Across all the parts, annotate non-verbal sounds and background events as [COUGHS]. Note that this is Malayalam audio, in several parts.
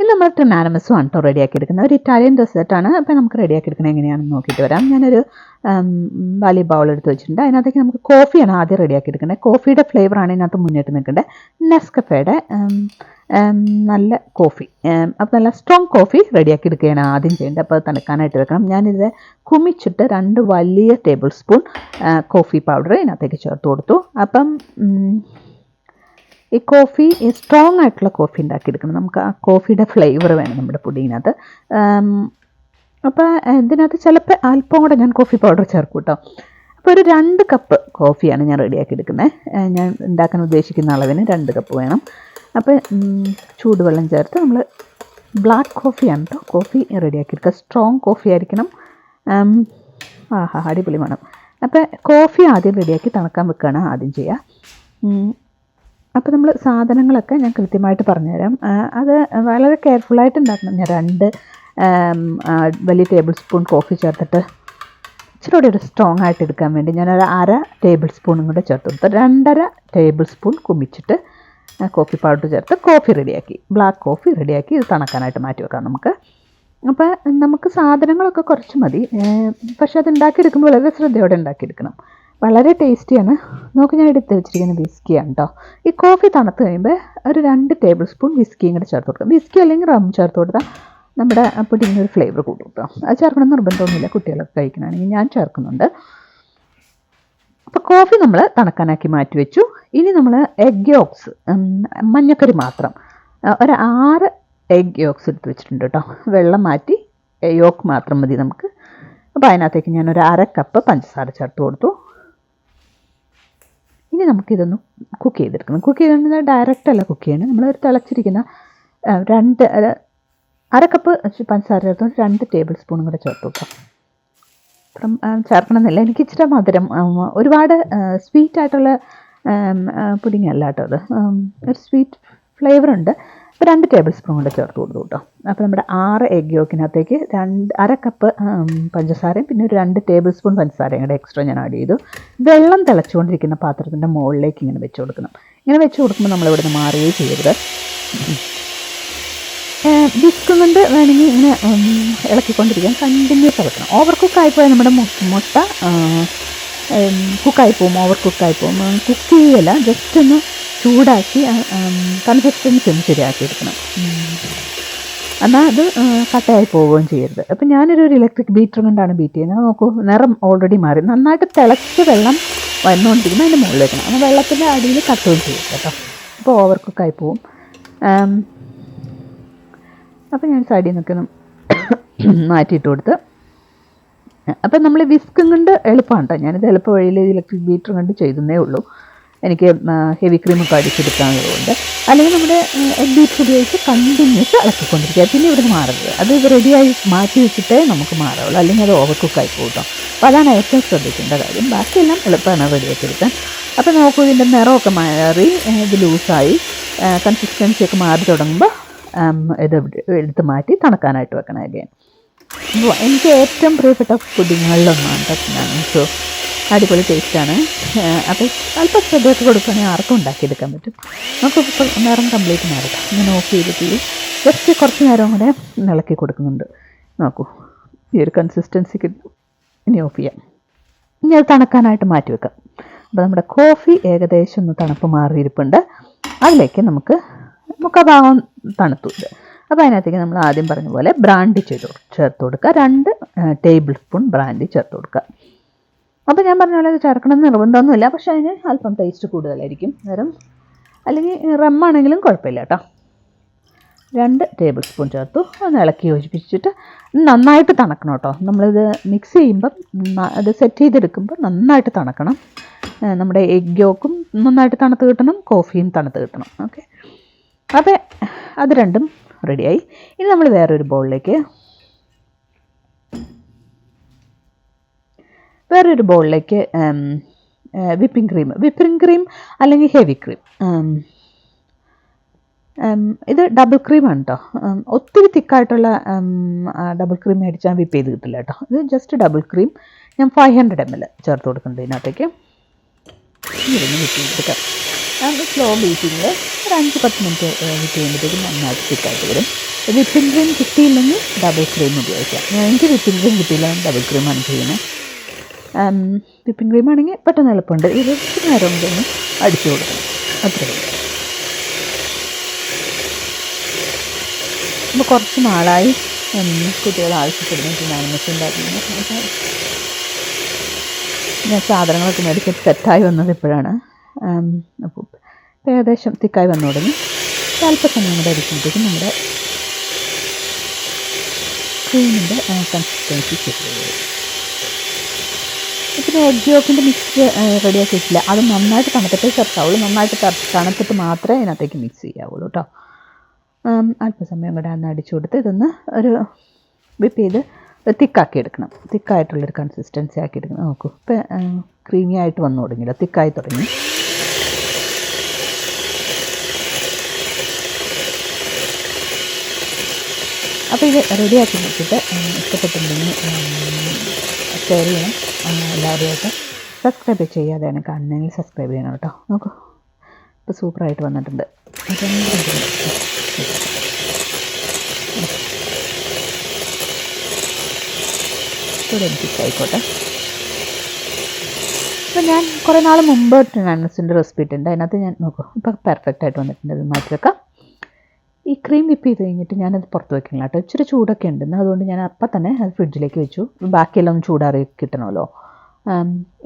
ഇന്ന് നമ്മൾ ട്രിനാനമസും ആണ് റെഡിയാക്കി എടുക്കുന്നത്. ഒരു ഇറ്റാലിയൻ ഡെസേർട്ടാണ് അപ്പോൾ നമുക്ക് റെഡിയാക്കി എടുക്കുന്നത് എങ്ങനെയാണെന്ന് നോക്കിയിട്ട് വരാം. ഞാനൊരു വലിയ ബൗൾ എടുത്ത് വെച്ചിട്ടുണ്ട്. അതിനകത്തേക്ക് നമുക്ക് കോഫിയാണ് ആദ്യം റെഡിയാക്കി എടുക്കുന്നത്. കോഫിയുടെ ഫ്ലേവറാണ് ഇതിനകത്ത് മുന്നിട്ട് നിൽക്കേണ്ടത് നെസ്കഫയുടെ നല്ല കോഫി അപ്പോൾ നല്ല സ്ട്രോങ് കോഫി റെഡിയാക്കി എടുക്കുകയാണ് ആദ്യം ചെയ്യേണ്ടത്. അപ്പോൾ തണുക്കാനായിട്ട് വെക്കണം. ഞാനിത് കുമിച്ചിട്ട് രണ്ട് വലിയ ടേബിൾ സ്പൂൺ കോഫി പൗഡർ ഇതിനകത്തേക്ക് ചേർത്ത് കൊടുത്തു. അപ്പം ഈ കോഫി സ്ട്രോങ് ആയിട്ടുള്ള കോഫി ഉണ്ടാക്കിയെടുക്കണം. നമുക്ക് ആ കോഫിയുടെ ഫ്ലേവർ വേണം നമ്മുടെ പുഡിങ്ങിനകത്ത് അപ്പോൾ ഇതിനകത്ത് ചിലപ്പോൾ അല്പം കൂടെ ഞാൻ കോഫി പൗഡർ ചേർക്കും കേട്ടോ. അപ്പോൾ ഒരു രണ്ട് കപ്പ് കോഫിയാണ് ഞാൻ റെഡിയാക്കി എടുക്കുന്നത് ഞാൻ ഉണ്ടാക്കാൻ ഉദ്ദേശിക്കുന്ന അളവിന് രണ്ട് കപ്പ് വേണം. അപ്പോൾ ചൂടുവെള്ളം ചേർത്ത് നമ്മൾ ബ്ലാക്ക് കോഫിയാണ് കേട്ടോ കോഫി റെഡിയാക്കി എടുക്കുക സ്ട്രോങ് കോഫി ആയിരിക്കണം ആഹാ അടിപൊളി വേണം. അപ്പോൾ കോഫി ആദ്യം റെഡിയാക്കി തണുക്കാൻ വെക്കുകയാണ് ആദ്യം ചെയ്യുക അപ്പോൾ നമ്മൾ സാധനങ്ങളൊക്കെ ഞാൻ കൃത്യമായിട്ട് പറഞ്ഞുതരാം. അത് വളരെ കെയർഫുള്ളായിട്ട് ഉണ്ടാക്കണം ഞാൻ രണ്ട് വലിയ ടേബിൾ സ്പൂൺ കോഫി ചേർത്തിട്ട് ഇച്ചിരി കൂടി ഒരു സ്ട്രോങ് ആയിട്ട് എടുക്കാൻ വേണ്ടി ഞാനൊരു അര ടേബിൾ സ്പൂണും കൂടെ ചേർത്ത്. കൊടുത്തു രണ്ടര ടേബിൾ സ്പൂൺ കുമിച്ചിട്ട് കോഫി പൗഡർ ചേർത്ത് കോഫി റെഡിയാക്കി ബ്ലാക്ക് കോഫി റെഡിയാക്കി ഇത് തണക്കാനായിട്ട് മാറ്റി വെക്കാം നമുക്ക്. അപ്പോൾ നമുക്ക് സാധനങ്ങളൊക്കെ കുറച്ച് മതി. പക്ഷേ അത് ഉണ്ടാക്കിയെടുക്കുമ്പോൾ വളരെ ശ്രദ്ധയോടെ ഉണ്ടാക്കിയെടുക്കണം. വളരെ ടേസ്റ്റിയാണ്. നോക്കി ഞാൻ എടുത്ത് വെച്ചിരിക്കുന്ന വിസ്കിയാണ് കേട്ടോ ഈ കോഫി തണുത്ത് കഴിയുമ്പോൾ ഒരു രണ്ട് ടേബിൾ സ്പൂൺ വിസ്കിയും കൂടെ ചേർത്ത് കൊടുക്കാം. വിസ്കി അല്ലെങ്കിൽ റം ചേർത്ത് കൊടുത്താൽ നമ്മുടെ പുഡിങ്ങിന് ഒരു ഫ്ലേവർ കൂടും കേട്ടോ അത് ചേർക്കണം നിർബന്ധമൊന്നുമില്ല. കുട്ടികളൊക്കെ കഴിക്കണമെങ്കിൽ ഞാൻ ചേർക്കുന്നുണ്ട്. അപ്പോൾ കോഫി നമ്മൾ തണുക്കാനാക്കി മാറ്റി വെച്ചു. ഇനി നമ്മൾ എഗ് യോക്സ് മഞ്ഞക്കറി മാത്രം. ഒരു ആറ് എഗ് യോക്സ് എടുത്ത് വെച്ചിട്ടുണ്ട് കേട്ടോ വെള്ളം മാറ്റി യോക്ക് മാത്രം മതി നമുക്ക്. അപ്പോൾ അതിനകത്തേക്ക് ഞാൻ ഒരു അര കപ്പ് പഞ്ചസാര ചേർത്ത് കൊടുത്തു. ഇനി നമുക്കിതൊന്ന് കുക്ക് ചെയ്തെടുക്കണം. കുക്ക് ചെയ്തിട്ടുണ്ടെങ്കിൽ ഡയറക്റ്റ് അല്ല കുക്ക് ചെയ്യണം. നമ്മൾ ഒരു തിളച്ചിരിക്കുന്ന രണ്ട് അര- കപ്പ് പഞ്ചസാര ചേർത്തുകൊണ്ട് രണ്ട് ടേബിൾ സ്പൂണും കൂടെ ചേർത്ത് വെക്കാം അപ്പം ചേർക്കണമെന്നില്ല. എനിക്ക് ഇച്ചിരി മധുരം ഒരുപാട് സ്വീറ്റ് ആയിട്ടുള്ള കേട്ടോ അത്. ഒരു സ്വീറ്റ് ഫ്ലേവർ ഉണ്ട്. അപ്പോൾ രണ്ട് ടേബിൾ സ്പൂൺ കൂടെ ചേർത്ത് കൊടുത്തു കേട്ടോ. അപ്പോൾ നമ്മുടെ ആറ് എഗ് യോക്കിനകത്തേക്ക് രണ്ട് അര കപ്പ് പഞ്ചസാരയും പിന്നെ ഒരു രണ്ട് ടേബിൾ സ്പൂൺ പഞ്ചസാരയും കൂടെ എക്സ്ട്രാ ഞാൻ ആഡ് ചെയ്തു. വെള്ളം തിളച്ചുകൊണ്ടിരിക്കുന്ന പാത്രത്തിന്റെ മുകളിലേക്ക് ഇങ്ങനെ വെച്ച് കൊടുക്കണം. ഇങ്ങനെ വെച്ച് കൊടുക്കുമ്പോൾ നമ്മൾ ഇവിടുന്ന് മാറുകയും ചെയ്യരുത്. വിസ്കും കൊണ്ട് വേണമെങ്കിൽ ഇങ്ങനെ ഇളക്കിക്കൊണ്ടിരിക്കാൻ കണ്ടിന്യൂസ് ഇളക്കണം ഓവർ കുക്കായിപ്പോയാൽ നമ്മുടെ മു- മുട്ട കുക്കായി പോകും ഓവർ കുക്കായി പോകും കുക്ക് ചെയ്യല്ല ജസ്റ്റ് ഒന്ന് ചൂടാക്കി കൺസിസ്റ്റൻസി ഒന്ന് ശരിയാക്കി എടുക്കണം. ഉം. എന്നാൽ അത് കട്ടയായി പോവുകയും ചെയ്യരുത്. അപ്പം ഞാനൊരു ഒരു ഇലക്ട്രിക് ബീറ്റർ കൊണ്ടാണ് ബീറ്റ് ചെയ്യുന്നത്. നോക്കൂ നിറം ഓൾറെഡി മാറി. നന്നായിട്ട് തിളച്ച വെള്ളം വന്നുകൊണ്ടിരിക്കുമ്പോൾ അതിന്റെ മുകളിൽ വെക്കണം അപ്പോൾ വെള്ളത്തിന്റെ അടിയിൽ കട്ടുകയും ചെയ്യും കേട്ടോ. അപ്പോൾ ഓവർ കുക്കായി പോവും. അപ്പം അപ്പോൾ ഞാൻ സൈഡിൽ നിന്നൊക്കെ ഒന്ന് [COUGHS] മാറ്റിയിട്ട് കൊടുത്ത് അപ്പം നമ്മൾ വിസ്കും കൊണ്ട് എളുപ്പമാണ് കേട്ടോ ഞാനിത് എളുപ്പ വഴിയിൽ ഇലക്ട്രിക് ബീറ്റർ കൊണ്ട് ചെയ്തതേ ഉള്ളൂ. എനിക്ക് ഹെവി ക്രീമൊക്കെ അടിച്ചെടുക്കാനുള്ളതുകൊണ്ട് അല്ലെങ്കിൽ നമ്മുടെ ബീറ്റർ ഉപയോഗിച്ച് കണ്ടിന്യൂസ് ഇളക്കിക്കൊണ്ടിരിക്കുക. പിന്നെ ഇവിടുന്ന് മാറരുത്. അത് റെഡിയായി മാറ്റി വെച്ചിട്ടേ നമുക്ക് മാറുള്ളൂ അല്ലെങ്കിൽ അത് ഓവർ കുക്കായി പോകും അപ്പോൾ അതാണ് ഏറ്റവും ശ്രദ്ധിക്കേണ്ട കാര്യം. ബാക്കിയെല്ലാം എളുപ്പമാണ് റെഡിയാക്കി എടുക്കാൻ. അപ്പോൾ നോക്കൂ ഇതിന്റെ നിറമൊക്കെ മാറി ഇത് ലൂസായി. കൺസിസ്റ്റൻസി ഒക്കെ മാറി തുടങ്ങുമ്പോൾ ഇത് എടുത്ത് മാറ്റി തണുക്കാനായിട്ട് വെക്കണം അഗൈൻ എനിക്ക് ഏറ്റവും പ്രിയപ്പെട്ട പുഡിങ്ങുകളിലൊന്നാണ് സോ അടിപൊളി ടേസ്റ്റാണ്. അപ്പോൾ അല്പം ശ്രദ്ധയൊക്കെ കൊടുക്കുകയാണെങ്കിൽ ആർക്കും ഉണ്ടാക്കിയെടുക്കാൻ പറ്റും. നമുക്ക് നേരം കംപ്ലീറ്റ് മാറുക ഇങ്ങനെ ഓഫ് ചെയ്തിട്ട് ജസ്റ്റ് കുറച്ച് നേരം കൂടെ ഇളക്കി കൊടുക്കുന്നുണ്ട്. നോക്കൂ ഈ ഒരു കൺസിസ്റ്റൻസി കിട്ടും ഇനി ഓഫ് ചെയ്യാം. ഇനി അത് തണുക്കാനായിട്ട് മാറ്റി വെക്കാം. അപ്പോൾ നമ്മുടെ കോഫി ഏകദേശം ഒന്ന് തണുപ്പ് മാറിയിരിപ്പുണ്ട്. അതിലേക്ക് നമുക്ക് മുഖഭാഗം തണുത്തു. ഇത് അപ്പോൾ അതിനകത്തേക്ക് നമ്മൾ ആദ്യം പറഞ്ഞ പോലെ ബ്രാൻഡി ചെയ്ത് ചേർത്ത് കൊടുക്കുക. രണ്ട് ടേബിൾ സ്പൂൺ ബ്രാൻഡി ചേർത്ത് കൊടുക്കുക. അപ്പോൾ ഞാൻ പറഞ്ഞ പോലെ അത് ചേർക്കണം എന്ന് നിർബന്ധമൊന്നുമില്ല. പക്ഷേ അതിന് അല്പം ടേസ്റ്റ് കൂടുതലായിരിക്കും. നേരം അല്ലെങ്കിൽ റമ്മാണെങ്കിലും കുഴപ്പമില്ല കേട്ടോ. രണ്ട് ടേബിൾ സ്പൂൺ ചേർത്തു. ഒന്ന് ഇളക്കി യോജിപ്പിച്ചിട്ട് നന്നായിട്ട് തണക്കണം കേട്ടോ. നമ്മളിത് മിക്സ് ചെയ്യുമ്പം അത് സെറ്റ് ചെയ്തെടുക്കുമ്പോൾ നന്നായിട്ട് തണക്കണം. നമ്മുടെ എഗ് യോക്കും നന്നായിട്ട് തണുത്ത് കിട്ടണം. കോഫിയും തണുത്ത് കിട്ടണം. ഓക്കെ അപ്പോൾ അത് രണ്ടും റെഡിയായി. ഇനി നമ്മൾ വേറൊരു ബൗളിലേക്ക്. വേറൊരു ബൗളിലേക്ക് വിപ്പിംഗ് ക്രീം. വിപ്പിംഗ് ക്രീം അല്ലെങ്കിൽ ഹെവി ക്രീം. ഇത് ഡബിൾ ക്രീമാണ് കേട്ടോ ഒത്തിരി തിക്കായിട്ടുള്ള ഡബിൾ ക്രീം മേടിച്ചാൽ വിപ്പ് ചെയ്ത് കിട്ടില്ല കേട്ടോ ഇത് ജസ്റ്റ് ഡബിൾ ക്രീം ഞാൻ ഫൈവ് ഹൺഡ്രഡ് എം എൽ ചേർത്ത് കൊടുക്കുന്നുണ്ട് ഇതിനകത്തേക്ക്. വിപ്പ് ചെയ്തെടുക്കാം. സ്ലോ ബീറ്റിങ്ങിൽ ഒരു അഞ്ച് പത്ത് മിനിറ്റ് വെയിറ്റ് ചെയ്യുമ്പോഴത്തേക്കും നന്നായിട്ട് തിക്കായിട്ട് വരും. വിപ്പിംഗ് ക്രീം കിട്ടിയില്ലെങ്കിൽ ഡബിൾ ക്രീം ഉപയോഗിക്കാം. ഞാൻ എനിക്ക് വിപ്പിംഗ് ക്രീം കിട്ടിയില്ല ഡബിൾ ക്രീമാണ് ചെയ്യുന്നത്. വിപ്പിംഗ് ക്രീം ആണെങ്കിൽ പെട്ടെന്ന് എളുപ്പമുണ്ട്. ഇത് നേരം കൊണ്ടൊന്ന് അടിച്ചു കൊടുക്കണം. അത്രയും അപ്പോൾ കുറച്ച് നാളായി. കുട്ടികൾ ആവശ്യപ്പെടുന്ന നാനമസിന്റെ ഞാൻ സാധനങ്ങളൊക്കെ മേടിച്ച് സെറ്റായി വന്നത് ഇപ്പോഴാണ്. അപ്പോൾ ഏകദേശം തിക്കായി വന്നു തുടങ്ങി അല്പസമയം കൂടെ അടിക്കുമ്പോഴേക്കും നമ്മുടെ ക്രീമിന്റെ കൺസിസ്റ്റൻസി ശരിയായി പിന്നെ എഗ് യോക്കിന്റെ മിക്സ് റെഡിയാക്കി വെച്ചില്ല അത് നന്നായിട്ട് തണുത്തിട്ടേ ചേർക്കാവുള്ളൂ. നന്നായിട്ട് തണുത്തിട്ട് മാത്രമേ അതിനകത്തേക്ക് മിക്സ് ചെയ്യാവുള്ളൂ കേട്ടോ. അല്പസമയം കൂടെ അന്ന് അടിച്ചു കൊടുത്ത് ഇതൊന്ന് ഒരു വിപ്പ് ചെയ്ത് തിക്കാക്കി എടുക്കണം. തിക്കായിട്ടുള്ളൊരു കൺസിസ്റ്റൻസി ആക്കി എടുക്കണം. നോക്കൂ. ഇപ്പം ക്രീമി ആയിട്ട് വന്നു തുടങ്ങിയില്ല. തിക്കായി തുടങ്ങി. അപ്പോൾ ഇത് റെഡിയാക്കി വെച്ചിട്ട് ഇഷ്ടപ്പെട്ടിട്ടുണ്ടെങ്കിൽ ഷെയർ ചെയ്യണം. എല്ലാവരുമായിട്ട് സബ്സ്ക്രൈബ് ചെയ്യാതെയാണ് കാണുന്നതെങ്കിൽ സബ്സ്ക്രൈബ് ചെയ്യണം കേട്ടോ. നോക്കൂ. ഇപ്പോൾ സൂപ്പറായിട്ട് വന്നിട്ടുണ്ട്. ഇവിടെ അപ്പോൾ ഞാൻ കുറേ നാൾ മുമ്പ് നട്ട്സിന്റെ റെസിപ്പി ഇട്ടുണ്ട് അതിനകത്ത് ഞാൻ നോക്കൂ. ഇപ്പോൾ പെർഫെക്റ്റ് ആയിട്ട് വന്നിട്ടുണ്ട്. ഇത് മാറ്റി വെക്കാം ഈ ക്രീം വിപ്പ് ചെയ്ത് കഴിഞ്ഞിട്ട് ഞാനത് പുറത്ത് വെക്കില്ല കേട്ടോ. ഇച്ചിരി ചൂടൊക്കെ ഉണ്ട്. അതുകൊണ്ട് ഞാൻ അപ്പം തന്നെ അത് ഫ്രിഡ്ജിലേക്ക് വെച്ചു. ബാക്കിയെല്ലാം ഒന്ന് ചൂടാറി കിട്ടണമല്ലോ.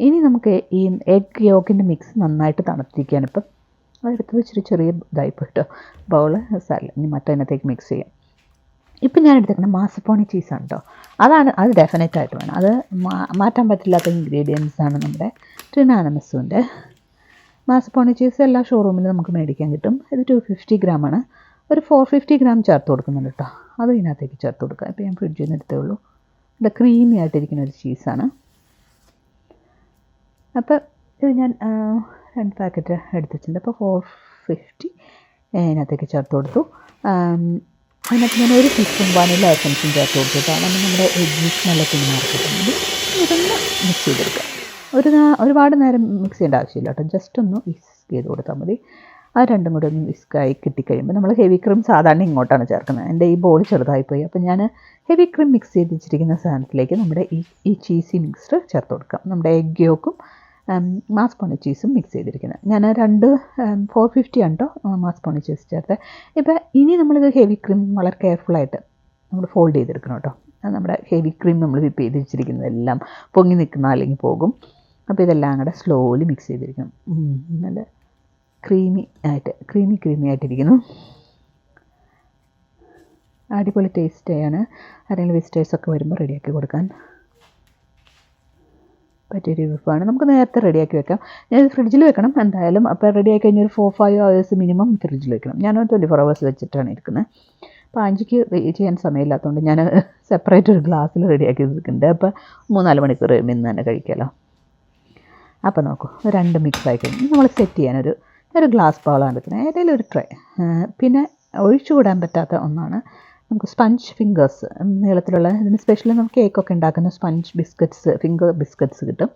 ഇനി നമുക്ക് ഈ എഗ് യോഗിന്റെ മിക്സ് നന്നായിട്ട് തണുത്തിരിക്കുകയാണ് ഇപ്പം. അതെടുത്തത് ഇച്ചിരി ചെറിയ ഇതായി പോയിട്ടോ. ബൗൾ സാരില്ല ഇനി മറ്റതിനകത്തേക്ക് മിക്സ് ചെയ്യാം. ഇപ്പം ഞാൻ എടുത്തേക്കുന്ന മാസപ്പോണി ചീസാണ് കേട്ടോ അതാണ് അത് ഡെഫിനറ്റ് ആയിട്ട് വേണം. അത് മാറ്റാൻ പറ്റില്ലാത്ത ഇൻഗ്രീഡിയൻസ് ആണ് നമ്മുടെ ട്രിനാനമസുവിന്റെ മാസപ്പോണി ചീസ് എല്ലാ ഷോറൂമിലും നമുക്ക് മേടിക്കാൻ കിട്ടും. ഇത് ടു ഫിഫ്റ്റി ഗ്രാമാണ് ഒരു ഫോർ ഫിഫ്റ്റി ഗ്രാം ചേർത്ത് കൊടുക്കുന്നുണ്ട് കേട്ടോ അത് ഇതിനകത്തേക്ക് ചേർത്ത് കൊടുക്കുക ഇപ്പോൾ ഞാൻ ഫ്രിഡ്ജിൽ നിന്ന് എടുത്തേ ഉള്ളൂ. ഇവിടെ ക്രീമി ആയിട്ടിരിക്കുന്ന ഒരു ചീസാണ് അപ്പോൾ ഇത് ഞാൻ രണ്ട് പാക്കറ്റ് എടുത്തിട്ടുണ്ട് അപ്പോൾ ഫോർ ഫിഫ്റ്റി ഇതിനകത്തേക്ക് ചേർത്ത് കൊടുത്തു. അതിനകത്ത് ഞാൻ ഒരു ടീസ്പൂൺ വാനില എസൻസും ചേർത്ത് കൊടുത്തിട്ടാണ് നമ്മൾ നമ്മുടെ എഗ്ഗി നല്ല മാറിക്കിട്ടുന്നത് ഇതൊന്ന് മിക്സ് ചെയ്തെടുക്കുക ഒരു ഒരുപാട് നേരം മിക്സ് ചെയ്യേണ്ട ആവശ്യമില്ല കേട്ടോ ജസ്റ്റ് ഒന്ന് മിക്സ് ചെയ്ത് കൊടുത്താൽ മതി. ആ രണ്ടും കൂടെ ഒന്ന് വിസ്കായി കിട്ടിക്കഴിയുമ്പോൾ നമ്മൾ ഹെവി ക്രീം സാധാരണ ഇങ്ങോട്ടാണ് ചേർക്കുന്നത്. എന്റെ ഈ ബോൾ ചെറുതായിപ്പോയി. അപ്പോൾ ഞാൻ ഹെവി ക്രീം മിക്സ് ചെയ്ത് വെച്ചിരിക്കുന്ന സാധനത്തിലേക്ക് നമ്മുടെ ഈ ഈ ചീസി മിക്സ്ഡ് ചേർത്ത് കൊടുക്കാം. നമ്മുടെ എഗ് യോക്കും മാസ് പോണി ചീസും മിക്സ് ചെയ്തിരിക്കുന്നത്. ഞാൻ രണ്ട് ഫോർ ഫിഫ്റ്റി ആണ് കേട്ടോ മാസ് പോണി ചീസ് ചേർത്ത്. ഇപ്പോൾ ഇനി നമ്മളിത് ഹെവി ക്രീം വളരെ കെയർഫുള്ളായിട്ട് നമ്മൾ ഫോൾഡ് ചെയ്തെടുക്കണം കേട്ടോ നമ്മുടെ ഹെവി ക്രീം നമ്മൾ വിപ്പ് ചെയ്ത് വെച്ചിരിക്കുന്നതെല്ലാം പൊങ്ങി നിൽക്കുന്ന അല്ലെങ്കിൽ പോകും. അപ്പോൾ ഇതെല്ലാം കൂടെ സ്ലോലി മിക്സ് ചെയ്തിരിക്കണം. നല്ല ക്രീമി ആയിട്ട് ക്രീമി ക്രീമി ആയിട്ടിരിക്കുന്നു. അടിപൊളി ടേസ്റ്റാണ് ആരെങ്കിലും വിസിറ്റേഴ്സൊക്കെ വരുമ്പോൾ റെഡിയാക്കി കൊടുക്കാൻ പറ്റിയൊരു വിഭവമാണ്. നമുക്ക് നേരത്തെ റെഡിയാക്കി വെക്കാം. ഞാൻ ഫ്രിഡ്ജിൽ വെക്കണം എന്തായാലും. അപ്പോൾ റെഡിയാക്കി കഴിഞ്ഞാൽ ഒരു ഫോർ ഫൈവ് ഹവേഴ്സ് മിനിമം ഫ്രിഡ്ജിൽ വെക്കണം. ഞാൻ ട്വന്റി ഫോർ ഹവേഴ്സ് വെച്ചിട്ടാണ് ഇരിക്കുന്നത്. അപ്പോൾ അഞ്ചിക്ക് ചെയ്യാൻ സമയമില്ലാത്തതുകൊണ്ട് ഞാൻ സെപ്പറേറ്റ് ഒരു ഗ്ലാസ്സിൽ റെഡിയാക്കി വെക്കുന്നുണ്ട് അപ്പോൾ മൂന്നാൽ മണിക്കൂർ ഇന്ന് തന്നെ കഴിക്കാമല്ലോ അപ്പോൾ നോക്കൂ രണ്ട് മിക്സ് ആയി കഴിഞ്ഞ്. നമ്മൾ സെറ്റ് ചെയ്യാനൊരു ഒരു ഗ്ലാസ് ബൗളാണ് എടുക്കുന്നത്. ഏതെങ്കിലും ഒരു ട്രേ. പിന്നെ ഒഴിച്ചുകൂടാൻ പറ്റാത്ത ഒന്നാണ് നമുക്ക് സ്പഞ്ച് ഫിംഗേഴ്സ്. നീളത്തിലുള്ള ഇതിന് സ്പെഷ്യലി നമുക്ക് കേക്കൊക്കെ ഉണ്ടാക്കുന്ന സ്പഞ്ച് ബിസ്ക്കറ്റ്സ് ഫിംഗർ ബിസ്ക്കറ്റ്സ് കിട്ടും.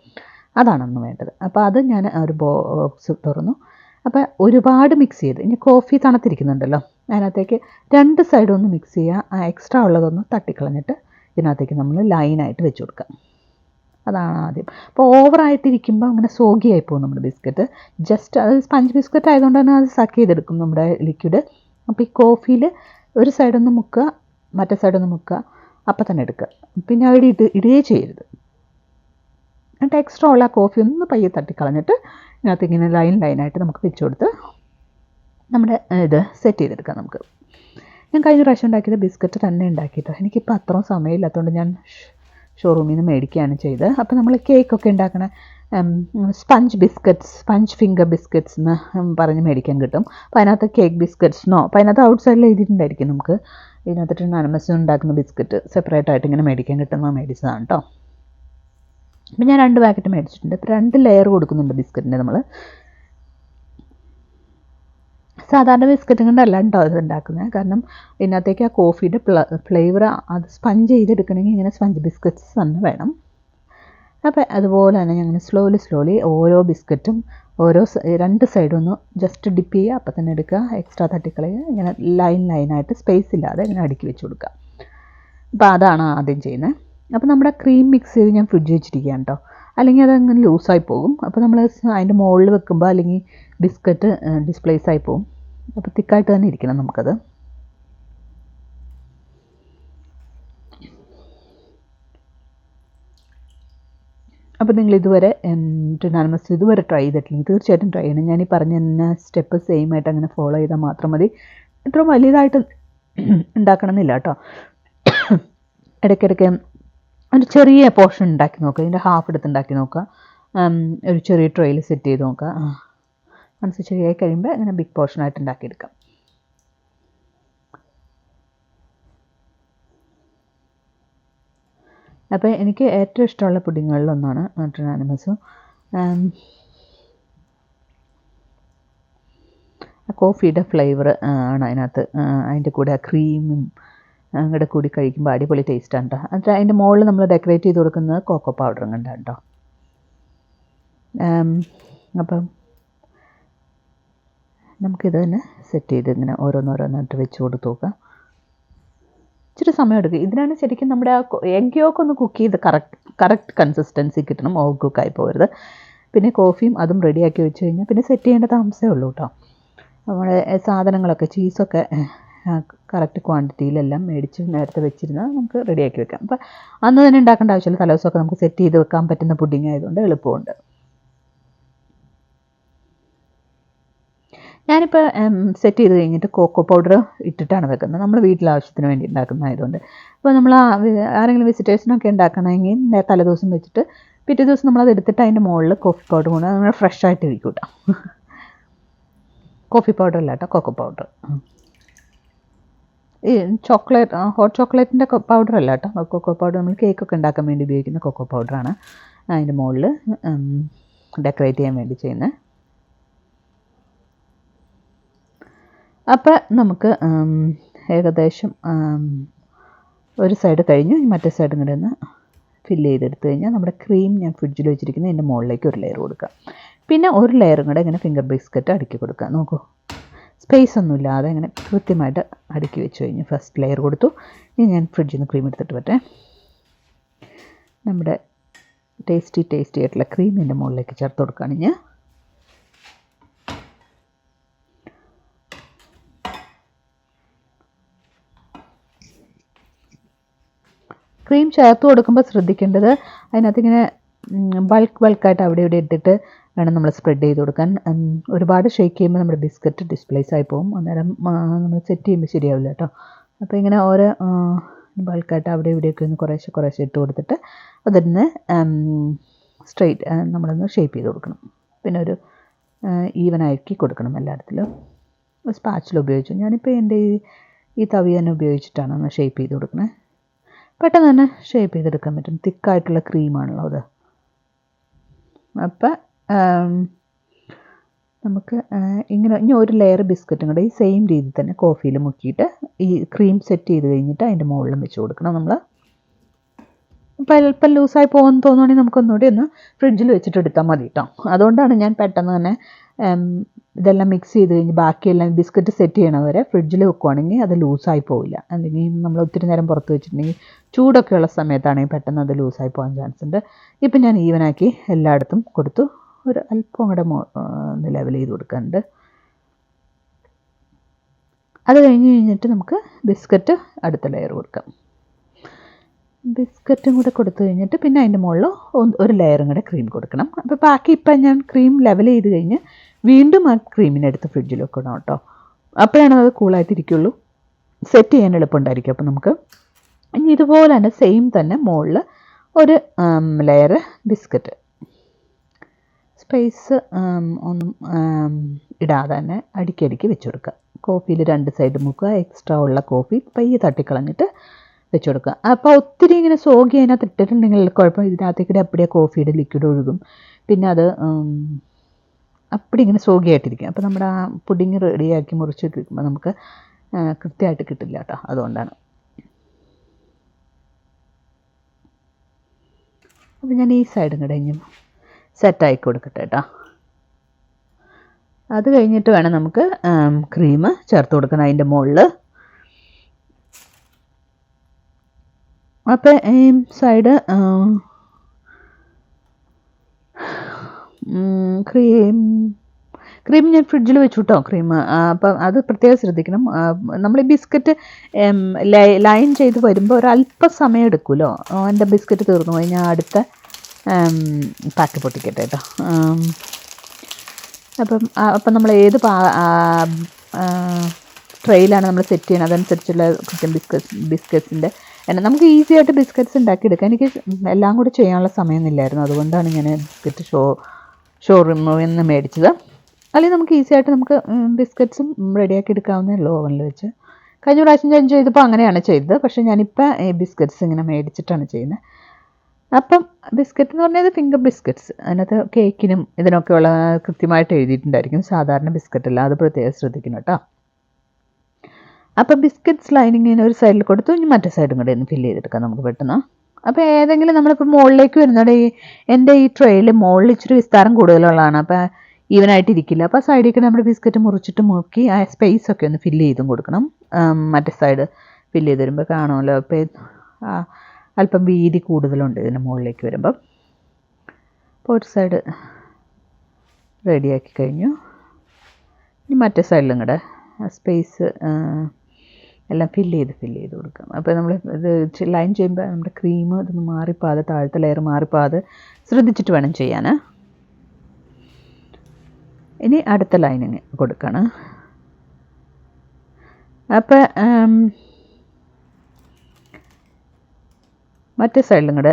അതാണ് അന്ന് വേണ്ടത്. അപ്പോൾ അത് ഞാൻ ഒരു ബോക്സ് തുറന്നു. അപ്പോൾ ഒരുപാട് മിക്സ് ചെയ്ത്. ഇനി കോഫി തണുത്തിരിക്കുന്നുണ്ടല്ലോ. അതിനകത്തേക്ക് രണ്ട് സൈഡും ഒന്ന് മിക്സ് ചെയ്യുക. ആ എക്സ്ട്രാ ഉള്ളതൊന്ന് തട്ടിക്കളഞ്ഞിട്ട് ഇതിനകത്തേക്ക് നമ്മൾ ലൈനായിട്ട് വെച്ച് കൊടുക്കാം അതാണ് ആദ്യം. അപ്പോൾ ഓവറായിട്ടിരിക്കുമ്പോൾ അങ്ങനെ സോഗിയായി പോകും നമ്മുടെ ബിസ്ക്കറ്റ്. ജസ്റ്റ് അത് സ്പഞ്ച് ബിസ്ക്കറ്റ് ആയതുകൊണ്ട് തന്നെ അത് സക്ക് ചെയ്തെടുക്കും നമ്മുടെ ലിക്വിഡ് അപ്പോൾ ഈ കോഫിയിൽ ഒരു സൈഡൊന്ന് മുക്കുക മറ്റേ സൈഡൊന്ന് മുക്കുക അപ്പം തന്നെ എടുക്കുക. പിന്നെ അവിടെ ഇട്ട് ഇടുകയേ ചെയ്യരുത്. എന്നിട്ട് എക്സ്ട്രാ ഉള്ള കോഫി ഒന്ന് പയ്യെ തട്ടിക്കളഞ്ഞിട്ട് ഇതിനകത്ത് ഇങ്ങനെ ലൈൻ ലൈനായിട്ട് നമുക്ക് വെച്ച് കൊടുത്ത് നമ്മുടെ ഇത് സെറ്റ് ചെയ്തെടുക്കാം നമുക്ക്. ഞാൻ കഴിഞ്ഞ പ്രാവശ്യം ഉണ്ടാക്കിയത് ബിസ്ക്കറ്റ് തന്നെ ഉണ്ടാക്കിയിട്ടോ എനിക്കിപ്പോൾ അത്രയും സമയമില്ലാത്തതുകൊണ്ട് ഞാൻ ഷോറൂമിൽ നിന്ന് മേടിക്കുകയാണ് ചെയ്തത്. അപ്പോൾ നമ്മൾ കേക്കൊക്കെ ഉണ്ടാക്കണ sponge biscuits sponge finger biscuits എന്ന് പറഞ്ഞ് മേടിക്കാൻ കിട്ടും. അപ്പോൾ അതിനകത്ത് കേക്ക് ബിസ്ക്കറ്റ്സിനോ അപ്പോൾ അതിനകത്ത് ഔട്ട് സൈഡിൽ എഴുതിയിട്ടുണ്ടായിരിക്കും നമുക്ക്. ഇതിനകത്തിട്ട് അനമസ് ഉണ്ടാക്കുന്ന ബിസ്ക്കറ്റ് സെപ്പറേറ്റ് ആയിട്ട് ഇങ്ങനെ മേടിക്കാൻ കിട്ടുന്ന മേടിച്ചതാണ് കേട്ടോ അപ്പം ഞാൻ രണ്ട് പാക്കറ്റ് മേടിച്ചിട്ടുണ്ട്. രണ്ട് ലെയർ കൊടുക്കുന്നുണ്ട് ബിസ്ക്കറ്റിന്റെ നമ്മൾ സാധാരണ ബിസ്ക്കറ്റും കൊണ്ടല്ല കേട്ടോ ഇത് ഉണ്ടാക്കുന്നത് കാരണം ഇതിനകത്തേക്ക് ആ കോഫിയുടെ ഫ്ലേവർ അത് സ്പഞ്ച് ചെയ്തെടുക്കണമെങ്കിൽ ഇങ്ങനെ സ്പഞ്ച് ബിസ്ക്കറ്റ്സ് തന്നെ വേണം. അപ്പോൾ അതുപോലെ തന്നെ ഞങ്ങൾ സ്ലോലി സ്ലോലി ഓരോ ബിസ്ക്കറ്റും ഓരോ രണ്ട് സൈഡും ഒന്ന് ജസ്റ്റ് ഡിപ്പ് ചെയ്യുക. അപ്പം തന്നെ എടുക്കുക. എക്സ്ട്രാ തട്ടിക്കളയുക ഇങ്ങനെ ലൈൻ ലൈനായിട്ട് സ്പേസ് ഇല്ലാതെ ഇങ്ങനെ അടുക്കി വെച്ച് കൊടുക്കുക. അപ്പോൾ അതാണ് ആദ്യം ചെയ്യുന്നത് അപ്പോൾ നമ്മുടെ ക്രീം മിക്സ് ചെയ്ത് ഞാൻ ഫ്രിഡ്ജ് വെച്ചിരിക്കുകയാണ് കേട്ടോ അല്ലെങ്കിൽ അതങ്ങനെ ലൂസായി പോകും. അപ്പോൾ നമ്മൾ അതിന്റെ മുകളിൽ വെക്കുമ്പോൾ അല്ലെങ്കിൽ ബിസ്ക്കറ്റ് ഡിസ്പ്ലേസ് ആയി പോകും. അപ്പോൾ തിക്കായിട്ട് തന്നെ ഇരിക്കണം നമുക്കത്. അപ്പോൾ നിങ്ങൾ ഇതുവരെ ട്രിനാനമസ് ഇതുവരെ ട്രൈ ചെയ്തിട്ടില്ലെങ്കിൽ തീർച്ചയായിട്ടും ട്രൈ ചെയ്യണം. ഞാൻ പറഞ്ഞ തന്നെ സ്റ്റെപ്പ് സെയിം ആയിട്ട് അങ്ങനെ ഫോളോ ചെയ്താൽ മാത്രം മതി. ഇത്ര വലിയതായിട്ട് ഉണ്ടാക്കണം എന്നില്ല കേട്ടോ. ഇടയ്ക്കിടയ്ക്ക് ഒരു ചെറിയ പോർഷൻ ഉണ്ടാക്കി നോക്കുക ഇതിന്റെ ഹാഫ് എടുത്ത് ഉണ്ടാക്കി നോക്കുക ഒരു ചെറിയ ട്രെയിൽ സെറ്റ് ചെയ്ത് നോക്കുക. മനസ്സ് ശരിയായി കഴിയുമ്പോൾ ഇങ്ങനെ ബിഗ് പോർഷനായിട്ട് ഉണ്ടാക്കിയെടുക്കാം. അപ്പോൾ എനിക്ക് ഏറ്റവും ഇഷ്ടമുള്ള പുഡിങ്ങുകളിലൊന്നാണ് ട്രിനാനിമസും കോഫിയുടെ ഫ്ലേവർ ആണ് അതിനകത്ത്. അതിന്റെ കൂടെ ആ ക്രീമും അങ്ങോട്ട് കൂടി കഴിക്കുമ്പോൾ അടിപൊളി ടേസ്റ്റാണ് കേട്ടോ എന്നിട്ട് അതിന്റെ മുകളിൽ നമ്മൾ ഡെക്കറേറ്റ് ചെയ്ത് കൊടുക്കുന്നത് കോക്കോ പൗഡറും കണ്ടാണ് കേട്ടോ അപ്പം നമുക്കിത് തന്നെ സെറ്റ് ചെയ്ത് ഇങ്ങനെ ഓരോന്നോരോന്നായിട്ട് വെച്ച് കൊടുത്ത് നോക്കാം. ഇച്ചിരി സമയം എടുക്കും. ഇതിനാണ് ശരിക്കും നമ്മുടെ ആ എഗ് യോക്ക് ഒന്ന് കുക്ക് ചെയ്ത് കറക്റ്റ് കറക്റ്റ് കൺസിസ്റ്റൻസി കിട്ടണം. ഓവർ കുക്കായി പോകരുത്. പിന്നെ കോഫിയും അതും റെഡിയാക്കി വെച്ച് കഴിഞ്ഞാൽ പിന്നെ സെറ്റ് ചെയ്യേണ്ട താമസമേ ഉള്ളൂ കേട്ടോ. നമ്മുടെ സാധനങ്ങളൊക്കെ ചീസൊക്കെ കറക്റ്റ് ക്വാണ്ടിറ്റിയിലെല്ലാം മേടിച്ച് നേരത്തെ വെച്ചിരുന്നാൽ നമുക്ക് റെഡിയാക്കി വെക്കാം. അപ്പം അന്ന് തന്നെ ഉണ്ടാക്കേണ്ട ആവശ്യമില്ല. തലേദിവസമൊക്കെ നമുക്ക് സെറ്റ് ചെയ്ത് വെക്കാൻ പറ്റുന്ന പുഡിങ് ആയതുകൊണ്ട് എളുപ്പമുണ്ട്. ഞാനിപ്പോൾ സെറ്റ് ചെയ്ത് കഴിഞ്ഞിട്ട് കോക്കോ പൗഡർ ഇട്ടിട്ടാണ് വെക്കുന്നത്. നമ്മൾ വീട്ടിലെ ആവശ്യത്തിന് വേണ്ടി ഉണ്ടാക്കുന്ന ആയതുകൊണ്ട് അപ്പോൾ നമ്മൾ ആരെങ്കിലും വിസിറ്റേഴ്സിനൊക്കെ ഉണ്ടാക്കണമെങ്കിൽ തലേദിവസം വെച്ചിട്ട് പിറ്റേ ദിവസം നമ്മളത് എടുത്തിട്ട് അതിന്റെ മുകളിൽ കോഫി പൗഡർ കൊണ്ട് നമ്മൾ ഫ്രഷ് ആയിട്ട് ഇരിക്കും കേട്ടോ കോഫി പൗഡർ അല്ല കേട്ടോ കോക്കോ പൗഡർ ഈ ചോക്ലേറ്റ് ഹോട്ട് ചോക്ലേറ്റിന്റെ പൗഡർ അല്ല കേട്ടോ കൊക്കോ പൗഡർ നമ്മൾ കേക്കൊക്കെ ഉണ്ടാക്കാൻ വേണ്ടി ഉപയോഗിക്കുന്ന കൊക്കോ പൗഡറാണ് അതിന്റെ മുകളിൽ ഡെക്കറേറ്റ് ചെയ്യാൻ വേണ്ടി ചെയ്യുന്നത് അപ്പം നമുക്ക് ഏകദേശം ഒരു സൈഡ് കഴിഞ്ഞു. മറ്റേ സൈഡ് ഇങ്ങനെ ഒന്ന് ഫില്ല് ചെയ്തെടുത്ത് കഴിഞ്ഞാൽ നമ്മുടെ ക്രീം ഞാൻ ഫ്രിഡ്ജിൽ വെച്ചിരിക്കുന്നത് എന്റെ മുകളിലേക്ക് ഒരു ലെയർ കൊടുക്കാം. പിന്നെ ഒരു ലെയറും കൂടെ ഇങ്ങനെ ഫിംഗർ ബിസ്ക്കറ്റ് അടുക്കി കൊടുക്കുക നോക്കൂ. സ്പേസ് ഒന്നും ഒന്നുമില്ലാതെ ഇങ്ങനെ കൃത്യമായിട്ട് അടുക്കി വെച്ച് കഴിഞ്ഞു ഫസ്റ്റ് ലെയർ കൊടുത്തു. ഇനി ഞാൻ ഫ്രിഡ്ജിൽ നിന്ന് ക്രീം എടുത്തിട്ട് പറ്റേ നമ്മുടെ ടേസ്റ്റി ടേസ്റ്റി ആയിട്ടുള്ള ക്രീം എന്റെ മുകളിലേക്ക് ചേർത്ത് കൊടുക്കുകയാണ് ഞാൻ ക്രീം ചേർത്ത് കൊടുക്കുമ്പോൾ ശ്രദ്ധിക്കേണ്ടത് അതിനകത്ത് ഇങ്ങനെ ബൾക്ക് ബൾക്കായിട്ട് അവിടെ ഇവിടെ ഇട്ടിട്ട് വേണം നമ്മൾ സ്പ്രെഡ് ചെയ്ത് കൊടുക്കാൻ. ഒരുപാട് ഷേക്ക് ചെയ്യുമ്പോൾ നമ്മുടെ ബിസ്ക്കറ്റ് ഡിസ്പ്ലേസ് ആയി പോകും അന്നേരം നമ്മൾ സെറ്റ് ചെയ്യുമ്പോൾ ശരിയാവില്ല കേട്ടോ അപ്പോൾ ഇങ്ങനെ ഓരോ ബൾക്കായിട്ട് അവിടെ ഇവിടെയൊക്കെ ഒന്ന് കുറേശ്ശെ കുറേശ്ശെ ഇട്ട് കൊടുത്തിട്ട് അതിന് സ്ട്രെയിറ്റ് നമ്മളൊന്ന് ഷേപ്പ് ചെയ്ത് കൊടുക്കണം. പിന്നെ ഒരു ഈവൻ ആക്കി കൊടുക്കണം എല്ലായിടത്തിലും. സ്പാച്ചിൽ ഉപയോഗിച്ചു. ഞാനിപ്പോൾ എന്റെ ഈ ഈ തവി തന്നെ ഉപയോഗിച്ചിട്ടാണ് ഒന്ന് ഷേപ്പ് ചെയ്ത് കൊടുക്കണേ. പെട്ടെന്ന് തന്നെ ഷേപ്പ് ചെയ്തെടുക്കാൻ പറ്റും. തിക്കായിട്ടുള്ള ക്രീമാണല്ലോ അത്. അപ്പം നമുക്ക് ഇങ്ങനെ ഇനി ഒരു ലെയർ ബിസ്ക്കറ്റും കൂടെ ഈ സെയിം രീതിയിൽ തന്നെ കോഫിയിൽ മുക്കിയിട്ട് ഈ ക്രീം സെറ്റ് ചെയ്ത് കഴിഞ്ഞിട്ട് അതിന്റെ മുകളിലും വെച്ച് കൊടുക്കണം. നമ്മൾ ഇപ്പം അല്പം ലൂസായി പോകുമെന്ന് തോന്നുവാണെങ്കിൽ നമുക്കൊന്നുകൂടി ഒന്ന് ഫ്രിഡ്ജിൽ വെച്ചിട്ട് എടുത്താൽ മതി കേട്ടോ അതുകൊണ്ടാണ് ഞാൻ പെട്ടെന്ന് തന്നെ ഇതെല്ലാം മിക്സ് ചെയ്ത് കഴിഞ്ഞ് ബാക്കിയെല്ലാം ബിസ്ക്കറ്റ് സെറ്റ് ചെയ്യണവരെ ഫ്രിഡ്ജിൽ വെക്കുവാണെങ്കിൽ അത് ലൂസായി പോവില്ല. അല്ലെങ്കിൽ നമ്മൾ ഒത്തിരി നേരം പുറത്ത് വെച്ചിട്ടുണ്ടെങ്കിൽ ചൂടൊക്കെ ഉള്ള സമയത്താണെങ്കിൽ പെട്ടെന്ന് അത് ലൂസായി പോകാൻ ചാൻസ് ഉണ്ട്. ഇപ്പം ഞാൻ ഈവനാക്കി എല്ലായിടത്തും കൊടുത്തു. ഒരു അല്പം കൂടെ ലെവൽ ചെയ്ത് കൊടുക്കാനുണ്ട്. അത് കഴിഞ്ഞ് കഴിഞ്ഞിട്ട് നമുക്ക് ബിസ്ക്കറ്റ് അടുത്ത ലെയർ കൊടുക്കാം. ബിസ്ക്കറ്റും കൂടെ കൊടുത്തു കഴിഞ്ഞിട്ട് പിന്നെ അതിന്റെ മുകളിൽ ഒരു ലെയറും കൂടെ ക്രീം കൊടുക്കണം. അപ്പോൾ ബാക്കി ഇപ്പം ഞാൻ ക്രീം ലെവൽ ചെയ്ത് കഴിഞ്ഞ് വീണ്ടും ആ ക്രീമിനെടുത്ത് ഫ്രിഡ്ജിൽ വെക്കണം കേട്ടോ. അപ്പോഴാണ് അത് കൂളായിട്ടിരിക്കുള്ളൂ. സെറ്റ് ചെയ്യാൻ എളുപ്പമുണ്ടായിരിക്കും. അപ്പോൾ നമുക്ക് ഇനി ഇതുപോലെ തന്നെ സെയിം തന്നെ മുകളിൽ ഒരു ലെയർ ബിസ്ക്കറ്റ്. സ്പേസ് ഒന്നും ഇടാതെ തന്നെ അടിക്കടിക്ക് വെച്ച് കൊടുക്കുക. കോഫിയിൽ രണ്ട് സൈഡ് മുക്കുക. എക്സ്ട്രാ ഉള്ള കോഫി പയ്യെ തട്ടിക്കളഞ്ഞിട്ട് വെച്ച് കൊടുക്കുക അപ്പോൾ ഒത്തിരി ഇങ്ങനെ സോഗി അതിനകത്ത് ഇട്ടിട്ടുണ്ടെങ്കിൽ കുഴപ്പം ഇതിനകത്തേക്കിടെ അപ്പടിയാ കോഫിയുടെ ലിക്വിഡ് ഒഴുകും. പിന്നെ അത് അപ്പടി ഇങ്ങനെ സോഗി ആയിട്ടിരിക്കും. അപ്പോൾ നമ്മുടെ ആ പുഡിങ് റെഡിയാക്കി മുറിച്ച് കിട്ടുമ്പോൾ നമുക്ക് കൃത്യമായിട്ട് കിട്ടില്ല കേട്ടോ. അതുകൊണ്ടാണ്. അപ്പോൾ ഞാൻ ഈ സൈഡും കൂടെ ഇനി സെറ്റാക്കി കൊടുക്കട്ടെ കേട്ടോ. അത് കഴിഞ്ഞിട്ട് വേണം നമുക്ക് ക്രീം ചേർത്ത് കൊടുക്കണം അതിന്റെ മുകളിൽ അപ്പോൾ ഈ സൈഡ് ക്രീം ക്രീം ഞാൻ ഫ്രിഡ്ജിൽ വെച്ചു കേട്ടോ ക്രീം അപ്പം അത് പ്രത്യേകം ശ്രദ്ധിക്കണം. നമ്മൾ ഈ ബിസ്ക്കറ്റ് ലൈൻ ചെയ്ത് വരുമ്പോൾ ഒരു അല്പസമയം എടുക്കുമല്ലോ എന്റെ ബിസ്ക്കറ്റ് തീർന്നു പോയി ഞാൻ അടുത്ത പാക്ക് പൊട്ടിക്കട്ടെ കേട്ടോ അപ്പം അപ്പം നമ്മൾ ഏത് ട്രെയിലാണ് നമ്മൾ സെറ്റ് ചെയ്യുന്നത് അതനുസരിച്ചുള്ള കൃത്യം ബിസ്ക്കറ്റ് ബിസ്ക്കറ്റ്സിന്റെ എന്നെ നമുക്ക് ഈസി ആയിട്ട് ബിസ്ക്കറ്റ്സ് ഉണ്ടാക്കിയെടുക്കാം. എനിക്ക് എല്ലാം കൂടി ചെയ്യാനുള്ള സമയമൊന്നുമില്ലായിരുന്നു. അതുകൊണ്ടാണ് ഞാൻ ബിസ്ക്കറ്റ് ഷോ ഷോറൂമിൽ നിന്ന് മേടിച്ചത്. അല്ലെങ്കിൽ നമുക്ക് ഈസി ആയിട്ട് നമുക്ക് ബിസ്ക്കറ്റ്സും റെഡിയാക്കി എടുക്കാവുന്നേ ഉള്ളൂ ഓവനിൽ വെച്ച്. കഴിഞ്ഞ പ്രാവശ്യം ഞാൻ ചെയ്തപ്പോൾ അങ്ങനെയാണ് ചെയ്തത്. പക്ഷേ ഞാനിപ്പോൾ ഈ ബിസ്ക്കറ്റ്സ് ഇങ്ങനെ മേടിച്ചിട്ടാണ് ചെയ്യുന്നത്. അപ്പം ബിസ്ക്കറ്റ് എന്ന് പറഞ്ഞാൽ ഫിംഗർ ബിസ്ക്കറ്റ്സ് അതിനകത്ത് കേക്കിനും ഇതിനൊക്കെയുള്ള കൃത്യമായിട്ട് എഴുതിയിട്ടുണ്ടായിരിക്കും. സാധാരണ ബിസ്ക്കറ്റ് അല്ല. അത് പ്രത്യേകം ശ്രദ്ധിക്കണം കേട്ടോ. അപ്പം ബിസ്ക്കറ്റ്സ് ലൈനിങ്ങിന് ഒരു സൈഡിൽ കൊടുത്തു. ഇനി മറ്റേ സൈഡും കൂടെ ഒന്ന് ഫില്ല് ചെയ്തെടുക്കാം നമുക്ക് പെട്ടെന്ന്. അപ്പോൾ ഏതെങ്കിലും നമ്മളിപ്പോൾ മുകളിലേക്ക് വരുന്നുണ്ട് ഈ എന്റെ ഈ ട്രെയിൽ മുകളിൽ ഇച്ചിരി വിസ്താരം കൂടുതലുള്ളതാണ്. അപ്പോൾ ഈവനായിട്ട് ഇരിക്കില്ല. അപ്പോൾ സൈഡിലേക്ക് നമ്മൾ ബിസ്ക്കറ്റ് മുറിച്ചിട്ട് മുക്കി ആ സ്പേസ് ഒക്കെ ഒന്ന് ഫില്ല് ചെയ്തും കൊടുക്കണം. മറ്റേ സൈഡ് ഫില്ല് ചെയ്ത് വരുമ്പോൾ കാണുമല്ലോ. അപ്പോൾ അല്പം വീതി കൂടുതലുണ്ട് ഇതിന്റെ മുകളിലേക്ക് വരുമ്പം. അപ്പോൾ ഒരു സൈഡ് റെഡിയാക്കി കഴിഞ്ഞു. ഇനി മറ്റേ സൈഡിലും കൂടെ സ്പേസ് എല്ലാം ഫില്ല് ചെയ്ത് ഫില്ല് ചെയ്ത് കൊടുക്കാം അപ്പോൾ നമ്മൾ ഇത് ലൈൻ ചെയ്യുമ്പോൾ നമ്മുടെ ക്രീം ഇതൊന്ന് മാറിപ്പോകാതെ താഴത്തെ ലെയർ മാറിപ്പോകാതെ ശ്രദ്ധിച്ചിട്ട് വേണം ചെയ്യാൻ ഇനി അടുത്ത ലൈനിങ് കൊടുക്കണം. അപ്പോൾ മറ്റേ സൈഡിലും കൂടെ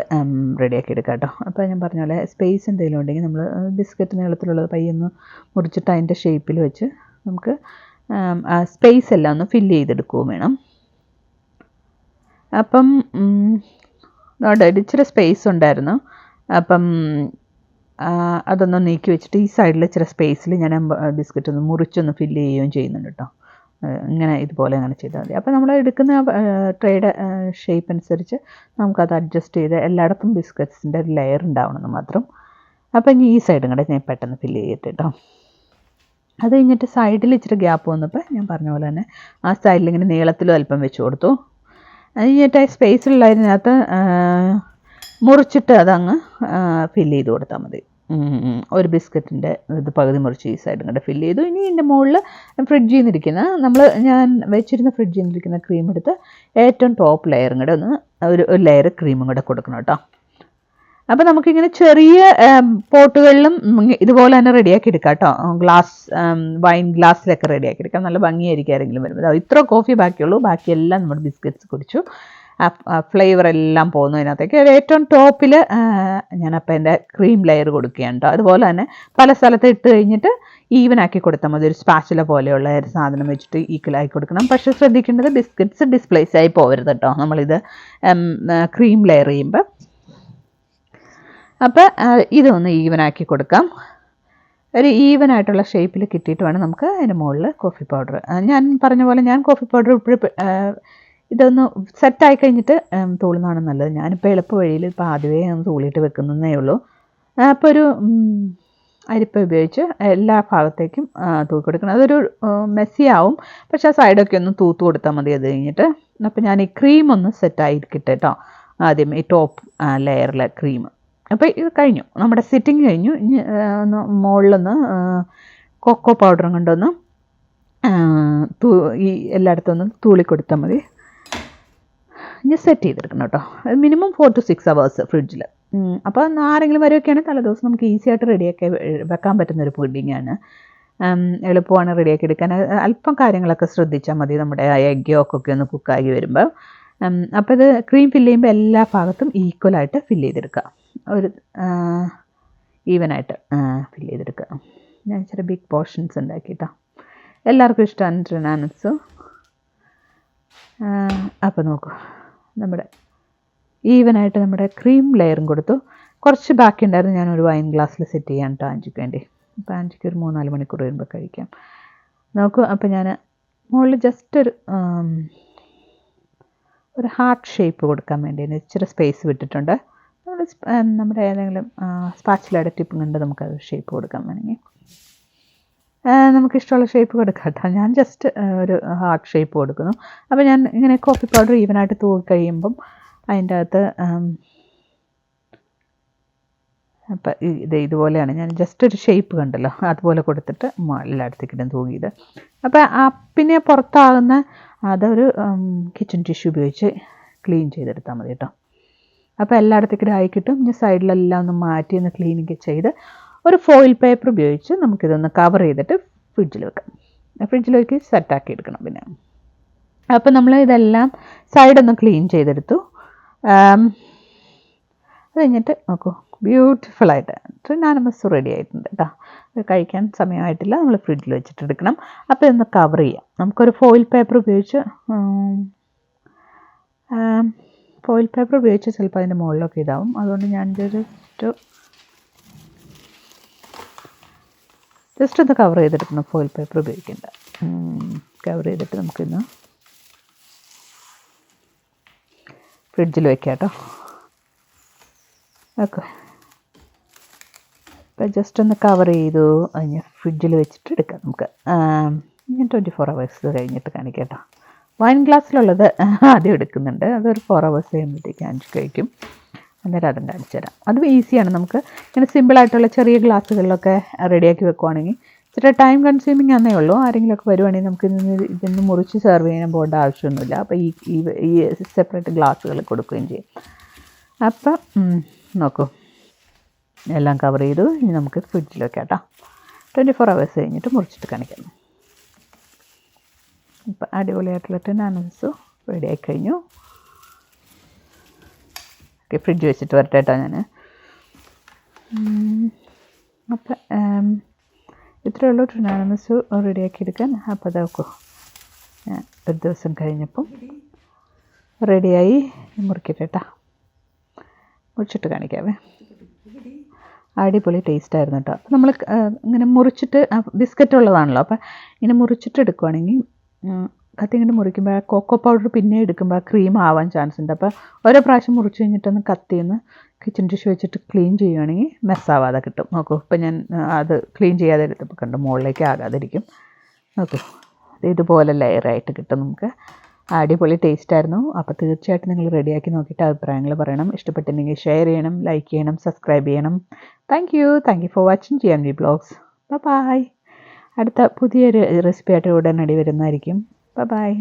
റെഡിയാക്കി എടുക്കാം കേട്ടോ. അപ്പോൾ ഞാൻ പറഞ്ഞ പോലെ സ്പേസ് എന്തെങ്കിലും ഉണ്ടെങ്കിൽ നമ്മൾ ബിസ്ക്കറ്റ് നീളത്തിലുള്ളത് പയ്യൊന്ന് മുറിച്ചിട്ട് അതിന്റെ ഷേപ്പിൽ വെച്ച് നമുക്ക് സ്പേസ് എല്ലാം ഒന്ന് ഫില്ല് ചെയ്തെടുക്കുകയും വേണം. അപ്പം അവിടെ ഇച്ചിരി സ്പേസ് ഉണ്ടായിരുന്നു. അപ്പം അതൊന്ന് നീക്കി വെച്ചിട്ട് ഈ സൈഡിൽ ഇച്ചിരി സ്പേസിൽ ഞാൻ ബിസ്ക്കറ്റ് ഒന്ന് മുറിച്ചൊന്ന് ഫില്ല് ചെയ്യുകയും ചെയ്യുന്നുണ്ട് കേട്ടോ ഇങ്ങനെ ഇതുപോലെ അങ്ങനെ ചെയ്താൽ മതി. അപ്പോൾ നമ്മൾ എടുക്കുന്ന ട്രേയുടെ ഷേപ്പ് അനുസരിച്ച് നമുക്കത് അഡ്ജസ്റ്റ് ചെയ്ത് എല്ലായിടത്തും ബിസ്ക്കറ്റ്സിന്റെ ഒരു ലെയർ ഉണ്ടാവണമെന്ന് മാത്രം. അപ്പം ഇനി ഈ സൈഡും കൂടെ ഞാൻ പെട്ടെന്ന് ഫില്ല് ചെയ്തിട്ട് അത് കഴിഞ്ഞിട്ട് സൈഡിൽ ഇച്ചിരി ഗ്യാപ്പ് വന്നപ്പോൾ ഞാൻ പറഞ്ഞ പോലെ തന്നെ ആ സൈഡിൽ ഇങ്ങനെ നീളത്തിലും അല്പം വെച്ച് കൊടുത്തു. അത് കഴിഞ്ഞിട്ട് ആ സ്പേസിലുള്ളതിനകത്ത് മുറിച്ചിട്ട് അതങ്ങ് ഫില്ല് ചെയ്ത് കൊടുത്താൽ മതി. ഒരു ബിസ്ക്കറ്റിന്റെ ഇത് പകുതി മുറിച്ച് ഈ സൈഡും കൂടെ ഫില്ല് ചെയ്തു. ഇനി ഇതിന്റെ മുകളിൽ ഫ്രിഡ്ജിൽ നിന്നിരിക്കുന്ന നമ്മൾ ഞാൻ വെച്ചിരുന്ന ഫ്രിഡ്ജിൽ നിന്നിരിക്കുന്ന ക്രീം എടുത്ത് ഏറ്റവും ടോപ്പ് ലെയറും കൂടെ ഒന്ന് ഒരു ലെയർ ക്രീമും കൂടെ കൊടുക്കണം കേട്ടോ. അപ്പോൾ നമുക്കിങ്ങനെ ചെറിയ പോട്ടുകളിലും ഇതുപോലെ തന്നെ റെഡിയാക്കി എടുക്കാം കേട്ടോ. ഗ്ലാസ് വൈൻ ഗ്ലാസ്സിലൊക്കെ റെഡിയാക്കി എടുക്കാം. നല്ല ഭംഗിയായിരിക്കും ആരെങ്കിലും വരുമ്പോൾ ഇത്ര കോഫി ബാക്കിയുള്ളൂ. ബാക്കിയെല്ലാം നമ്മൾ ബിസ്ക്കറ്റ്സ് കുടിച്ചു. ആ ഫ്ലേവർ എല്ലാം പോകുന്നു അതിനകത്തേക്ക്. ഏറ്റവും ടോപ്പിൽ ഞാനപ്പോൾ എന്റെ ക്രീം ലെയർ കൊടുക്കുകയാണ് കേട്ടോ. അതുപോലെ തന്നെ പല സ്ഥലത്ത് ഇട്ട് കഴിഞ്ഞിട്ട് ഈവൻ ആക്കി കൊടുത്താൽ മതി. ഒരു സ്പാച്ചില പോലെയുള്ള ഒരു സാധനം വെച്ചിട്ട് ഈക്വൽ ആക്കി കൊടുക്കണം. പക്ഷെ ശ്രദ്ധിക്കേണ്ടത് ബിസ്ക്കറ്റ്സ് ഡിസ്പ്ലേസ് ആയി പോകരുത് കേട്ടോ. നമ്മളിത് ക്രീം ലെയർ ചെയ്യുമ്പോൾ അപ്പോൾ ഇതൊന്ന് ഈവനാക്കി കൊടുക്കാം. ഒരു ഈവൻ ആയിട്ടുള്ള ഷേപ്പിൽ കിട്ടിയിട്ട് വേണം നമുക്ക് അതിന് മുകളിൽ കോഫി പൗഡർ ഞാൻ പറഞ്ഞ പോലെ ഞാൻ കോഫി പൗഡർ ഇപ്പോഴും ഇതൊന്ന് സെറ്റായി കഴിഞ്ഞിട്ട് തൂളുന്നതാണ് നല്ലത്. ഞാനിപ്പോൾ എളുപ്പ വഴിയിൽ ഇപ്പോൾ ആദ്യമേ ഒന്ന് തൂളിയിട്ട് വെക്കുന്നതേ ഉള്ളൂ. അപ്പോൾ ഒരു അരിപ്പ ഉപയോഗിച്ച് എല്ലാ ഭാഗത്തേക്കും തൂക്കി കൊടുക്കണം. അതൊരു മെസ്സി ആവും. പക്ഷേ ആ സൈഡൊക്കെ ഒന്ന് തൂത്ത് കൊടുത്താൽ മതി അത് കഴിഞ്ഞിട്ട്. അപ്പോൾ ഞാൻ ഈ ക്രീം ഒന്ന് സെറ്റായിരിക്കട്ടെ കേട്ടോ ആദ്യം ഈ ടോപ്പ് ലെയറിലെ ക്രീം അപ്പോൾ ഇത് കഴിഞ്ഞു. നമ്മുടെ സിറ്റിംഗ് കഴിഞ്ഞു. ഇനി ഒന്ന് മുകളിലൊന്ന് കൊക്കോ പൗഡറും കൊണ്ടൊന്ന് തൂ ഈ എല്ലായിടത്തും ഒന്ന് തൂളി കൊടുത്താൽ മതി. ഇനി സെറ്റ് ചെയ്തെടുക്കണം കേട്ടോ. Minimum four to six hours ഫ്രിഡ്ജിൽ അപ്പോൾ ആരെങ്കിലും വരുമൊക്കെയാണെങ്കിൽ തലേദിവസം നമുക്ക് ഈസി ആയിട്ട് റെഡിയാക്കി വെക്കാൻ പറ്റുന്ന ഒരു പുഡിങ്ങാണ് എളുപ്പമാണ് റെഡിയാക്കി എടുക്കാൻ. അല്പം കാര്യങ്ങളൊക്കെ ശ്രദ്ധിച്ചാൽ മതി നമ്മുടെ എഗ്ഗോ യോക്കൊക്കെ ഒന്ന് കുക്കായി വരുമ്പോൾ അപ്പോൾ ഇത് ക്രീം ഫില്ല് ചെയ്യുമ്പോൾ എല്ലാ ഭാഗത്തും ഈക്വലായിട്ട് ഫില്ല് ചെയ്തെടുക്കുക. ഒരു ഈവനായിട്ട് ഫില്ല് ചെയ്തെടുക്കുക. ഞാൻ ഇച്ചിരി ബിഗ് പോർഷൻസ് ഉണ്ടാക്കിയിട്ടോ എല്ലാവർക്കും ഇഷ്ടമാണ് ട്രിനാനസ് അപ്പോൾ നോക്കൂ. നമ്മുടെ ഈവനായിട്ട് നമ്മുടെ ക്രീം ലെയറും കൊടുത്തു. കുറച്ച് ബാക്കി ഉണ്ടായിരുന്നു ഞാൻ ഒരു വൈൻ ഗ്ലാസ്സിൽ സെറ്റ് ചെയ്യാൻ കേട്ടോ ആന്റിക്ക് വേണ്ടി. അപ്പോൾ ആന്റിക്ക് ഒരു മൂന്നാൽ മണിക്കൂർ വരുമ്പോൾ കഴിക്കാം. നോക്കൂ അപ്പോൾ ഞാൻ മുകളിൽ ജസ്റ്റ് ഒരു ഒരു ഹാർട്ട് ഷേപ്പ് കൊടുക്കാൻ വേണ്ടി ഇച്ചിരി സ്പേസ് വിട്ടിട്ടുണ്ട്. നമ്മുടെ ഏതെങ്കിലും സ്പാച്ചിലയുടെ ടിപ്പ് കണ്ട് നമുക്കത് ഷേപ്പ് കൊടുക്കാൻ വേണമെങ്കിൽ. നമുക്കിഷ്ടമുള്ള ഷേപ്പ് കൊടുക്കാം കേട്ടോ ഞാൻ ജസ്റ്റ് ഒരു ഹാർട്ട് ഷേപ്പ് കൊടുക്കുന്നു. അപ്പോൾ ഞാൻ ഇങ്ങനെ കോഫി പൗഡർ ഈവനായിട്ട് തൂക്കി കഴിയുമ്പം അതിന്റെ അകത്ത് അപ്പം ഇത് ഇതുപോലെയാണ്. ഞാൻ ജസ്റ്റ് ഒരു ഷേപ്പ് കണ്ടല്ലോ. അതുപോലെ കൊടുത്തിട്ട് എല്ലായിടത്തേക്കിടും തൂങ്ങിയത് അപ്പോൾ പിന്നെ പുറത്താകുന്ന അതൊരു കിച്ചൺ ടിഷ്യൂ ഉപയോഗിച്ച് ക്ലീൻ ചെയ്തെടുത്താൽ മതി കേട്ടോ. അപ്പോൾ എല്ലായിടത്തേക്കും ഇടായി കിട്ടും. ഇനി സൈഡിലെല്ലാം ഒന്ന് മാറ്റി ഒന്ന് ക്ലീനിങ് ചെയ്ത് ഒരു ഫോയിൽ പേപ്പർ ഉപയോഗിച്ച് നമുക്കിതൊന്ന് കവർ ചെയ്തിട്ട് ഫ്രിഡ്ജിൽ വെക്കാം. ഫ്രിഡ്ജിലേക്ക് സെറ്റാക്കി എടുക്കണം പിന്നെ. അപ്പോൾ നമ്മൾ ഇതെല്ലാം സൈഡൊന്ന് ക്ലീൻ ചെയ്തെടുത്തു. അത് കഴിഞ്ഞിട്ട് നോക്കൂ ബ്യൂട്ടിഫുൾ ആയിട്ട് ട്രിനാനമസ് റെഡി ആയിട്ടുണ്ട് കേട്ടോ കഴിക്കാൻ സമയമായിട്ടില്ല. നമ്മൾ ഫ്രിഡ്ജിൽ വെച്ചിട്ട് എടുക്കണം. അപ്പോൾ ഇതൊന്ന് കവർ ചെയ്യാം. നമുക്കൊരു ഫോയിൽ പേപ്പർ ഉപയോഗിച്ച് ഫോയിൽ പേപ്പർ ഉപയോഗിച്ച് ചിലപ്പോൾ അതിന്റെ മുകളിലൊക്കെ ഇതാവും. അതുകൊണ്ട് ഞാൻ ജസ്റ്റ് ജസ്റ്റ് ഒന്ന് കവർ ചെയ്തെടുക്കണം ഫോയിൽ പേപ്പർ ഉപയോഗിക്കേണ്ട. കവർ ചെയ്തിട്ട് നമുക്കിന്ന് ഫ്രിഡ്ജിൽ വെക്കാം കേട്ടോ ഓക്കെ. ഇപ്പം ജസ്റ്റ് ഒന്ന് കവർ ചെയ്തു. അതിന് ഫ്രിഡ്ജിൽ വെച്ചിട്ട് എടുക്കാം നമുക്ക്. ഞാൻ ട്വന്റി ഫോർ അവേഴ്സ് കഴിഞ്ഞിട്ട് കാണിക്കാം കേട്ടോ. വൈൻ ഗ്ലാസ്സിലുള്ളത് ആദ്യം എടുക്കുന്നുണ്ട്. അതൊരു ഫോർ അവേഴ്സ് കഴിയുമ്പോഴത്തേക്ക് അഞ്ച് കഴിക്കും. അന്നേരം അതും കാണിച്ചു തരാം. അതും ഈസിയാണ് നമുക്ക് ഇങ്ങനെ സിമ്പിളായിട്ടുള്ള ചെറിയ ഗ്ലാസ്സുകളിലൊക്കെ റെഡിയാക്കി വെക്കുവാണെങ്കിൽ ഇച്ചിരി ടൈം കൺസ്യൂമിങ് എന്നേ ഉള്ളൂ. ആരെങ്കിലുമൊക്കെ വരുവാണെങ്കിൽ നമുക്ക് ഇതിന് ഇതിന് മുറിച്ച് സെർവ് ചെയ്യാൻ പോകേണ്ട ആവശ്യമൊന്നുമില്ല. അപ്പോൾ ഈ ഈ സെപ്പറേറ്റ് ഗ്ലാസ്സുകൾ കൊടുക്കുകയും ചെയ്യും. അപ്പം നോക്കൂ. എല്ലാം കവർ ചെയ്തു. ഇനി നമുക്ക് ഫ്രിഡ്ജിൽ വെക്കാം കേട്ടോ. ട്വന്റി ഫോർ അവേഴ്സ് കഴിഞ്ഞിട്ട് മുറിച്ചിട്ട് കാണിക്കാം. ഇപ്പം അടിപൊളിയായിട്ടുള്ള ടെനാനൻസ് റെഡി ആയി കഴിഞ്ഞു. ഓക്കെ ഫ്രിഡ്ജ് വെച്ചിട്ട് വരട്ടെ കേട്ടോ ഞാൻ അപ്പം ഇത്രയേ ഉള്ളൂ ട്രിനാനമസ് റെഡിയാക്കി എടുക്കാൻ. അപ്പോൾ അതാക്കോ ഞാൻ ഒരു ദിവസം കഴിഞ്ഞപ്പം റെഡിയായി മുറിക്കട്ടെ കേട്ടോ മുറിച്ചിട്ട് കാണിക്കാവേ. അടിപൊളി ടേസ്റ്റ് ആയിരുന്നു കേട്ടോ അപ്പോൾ നമ്മൾ ഇങ്ങനെ മുറിച്ചിട്ട് ബിസ്ക്കറ്റ് ഉള്ളതാണല്ലോ. അപ്പം ഇങ്ങനെ മുറിച്ചിട്ട് എടുക്കുവാണെങ്കിൽ കത്തി ഇങ്ങോട്ട് മുറിക്കുമ്പോൾ ആ കൊക്കോ പൗഡർ പിന്നെ എടുക്കുമ്പോൾ ആ ക്രീം ആവാൻ ചാൻസ് ഉണ്ട്. അപ്പോൾ ഓരോ പ്രാവശ്യം മുറിച്ച് കഴിഞ്ഞിട്ടൊന്ന് കത്തിന്ന് കിച്ചൺ ടിഷ്യൂ വെച്ചിട്ട് ക്ലീൻ ചെയ്യുകയാണെങ്കിൽ മെസ്സാവാതെ കിട്ടും. നോക്കൂ ഇപ്പം ഞാൻ അത് ക്ലീൻ ചെയ്യാതെ എടുത്തപ്പോൾ കണ്ടു മുകളിലേക്ക് ആകാതിരിക്കും. നോക്കൂ ഇതുപോലെ ലെയറായിട്ട് കിട്ടും നമുക്ക്. അടിപൊളി ടേസ്റ്റ് ആയിരുന്നു. അപ്പോൾ തീർച്ചയായിട്ടും നിങ്ങൾ റെഡിയാക്കി നോക്കിയിട്ട് അഭിപ്രായങ്ങൾ പറയണം. ഇഷ്ടപ്പെട്ടിട്ടുണ്ടെങ്കിൽ ഷെയർ ചെയ്യണം ലൈക്ക് ചെയ്യണം സബ്സ്ക്രൈബ് ചെയ്യണം. Thank you thank you for watching G M blogs bye അടുത്ത പുതിയൊരു റെസിപ്പി ആയിട്ട് ഉടനടി വരുന്നതായിരിക്കും. ബൈ